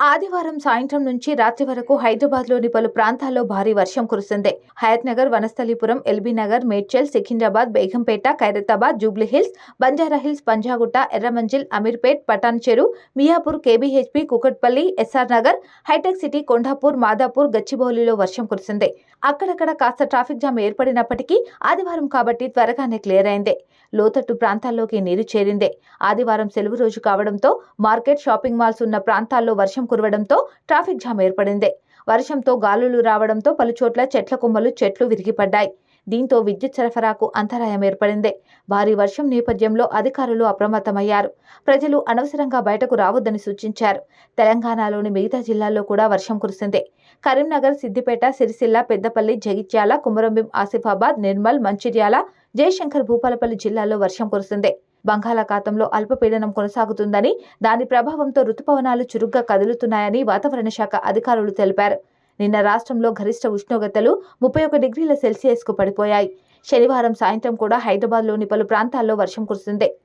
ఆదివారం సాయంత్రం నుంచి రాత్రి వరకు హైదరాబాద్లోని పలు ప్రాంతాల్లో భారీ వర్షం కురిసింది. Hayathnagar Vanasthalipuram LB Nagar Medchal Secunderabad Begumpet Khairatabad Jubilee Hills Banjara Hills Panjagutta Erramanzil Ameerpet Patancheru Miyapur KBHP Kukatpally SR Nagar hitech city Kondapur Madhapur గచ్చిబౌలిలో వర్షం కురిసింది. అక్కడక్కడ కాస్త ట్రాఫిక్ జామ్ ఏర్పడినప్పటికీ ఆదివారం కాబట్టి త్వరగానే క్లియర్ అయింది. లోతట్టు ప్రాంతాల్లోకి నీరు చేరింది. ఆదివారం సెలవు రోజు కావడంతో మార్కెట్ షాపింగ్ మాల్స్ ఉన్న ప్రాంతాల్లో వర్షం కురవడంతో ట్రాఫిక్ జామ్ ఏర్పడింది. వర్షంతో గాలులు రావడంతో పలుచోట్ల చెట్ల కొమ్మలు చెట్లు విరిగిపడ్డాయి. దీంతో విద్యుత్ సరఫరాకు అంతరాయం ఏర్పడింది. భారీ వర్షం నేపథ్యంలో అధికారులు అప్రమత్తమయ్యారు. ప్రజలు అనవసరంగా బయటకు రావద్దని సూచించారు. తెలంగాణలోని మిగతా జిల్లాల్లో కూడా వర్షం కురిసింది. కరీంనగర్ సిద్దిపేట సిరిసిల్ల పెద్దపల్లి జగిత్యాల కుమరంభీం ఆసిఫాబాద్ నిర్మల్ మంచిర్యాల జయశంకర్ భూపాలపల్లి జిల్లాల్లో వర్షం కురిసింది. బంగాళాఖాతంలో అల్పపీడనం కొనసాగుతుందని దాని ప్రభావంతో రుతుపవనాలు చురుగ్గా కదులుతున్నాయని వాతావరణ శాఖ అధికారులు తెలిపారు. నిన్న రాష్ట్రంలో గరిష్ట ఉష్ణోగ్రతలు ముప్పై ఒక డిగ్రీల సెల్సియస్కు పడిపోయాయి. శనివారం సాయంత్రం కూడా హైదరాబాద్లోని పలు ప్రాంతాల్లో వర్షం కురిసింది.